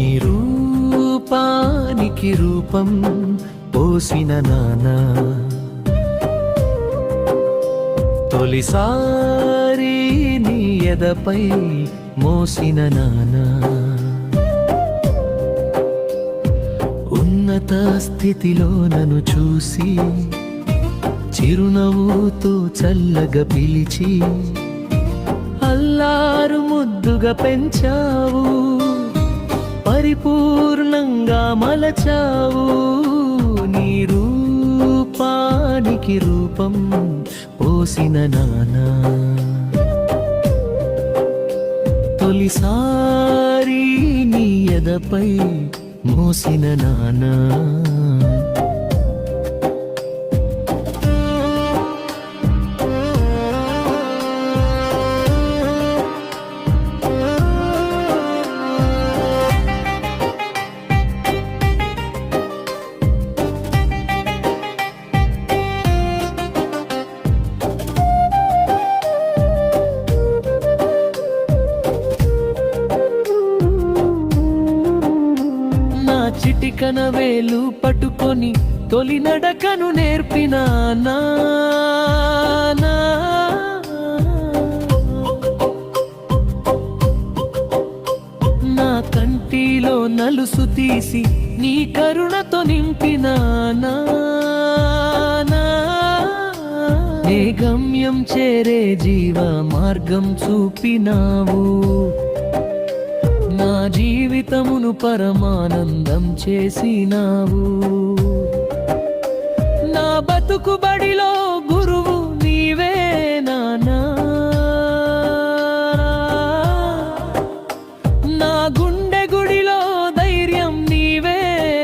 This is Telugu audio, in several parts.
రూపానికి రూపం పోసిన నానా. తొలిసారి నీ ఎదపై మోసిన నానా. ఉన్నత స్థితిలో నన్ను చూసి చిరునవ్వుతో చల్లగా పిలిచి అల్లారు ముద్దుగా పెంచావు. పరిపూర్ణంగా మలచావు. నీ రూపానికి రూపం పోసిన నానా. తొలిసారి నీ ఎదపై మోసిన నానా. చిటికన వేలు పట్టుకొని తొలి నడకను నేర్పిన నా కంటిలో నలుసు తీసి నీ కరుణతో నింపిన నానా. నే గమ్యం చేరే జీవ మార్గం చూపినావు జీవితమును పరమానందం చేసినావు. నా బతుకు బడిలో గురువు నీవే నానా. నా గుండె గుడిలో ధైర్యం నీవే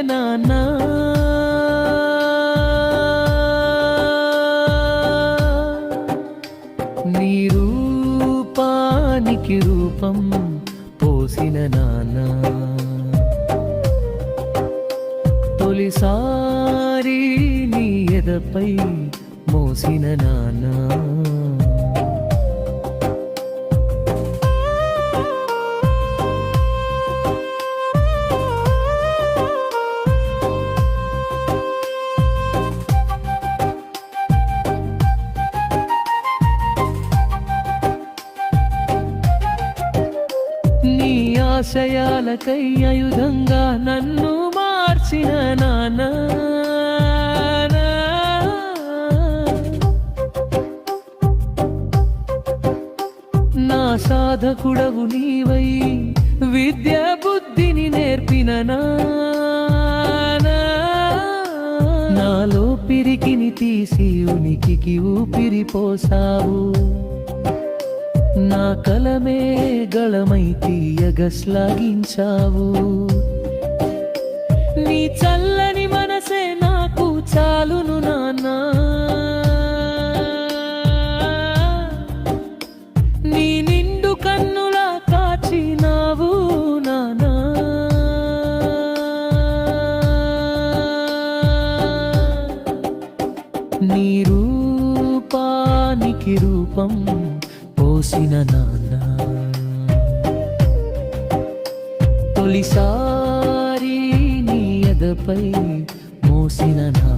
నానా. నీ రూపానికి రూపం పోసిన నాన్న తొలిసారి నీ ఎదపై మోసిన నాన్న ఆశయాలకై ఆయుధంగా నన్ను మార్చిన నానా. నా సాధకుడవు నీవై విద్య బుద్ధిని నేర్పిన నాలో పిరికిని తీసి ఉనికికి ఊపిరి పోసావు. నా కలమే గళమై తీయగస్లాగించావు. నీ చల్లని మనసే నాకు చాలును నాన్నా. నీ నిండు కన్నులా కాచినావు నానా నీ రూపానికి రూపం పోసిన నాన్న. తొలిసారి నీ ఎదపై మోసిన నా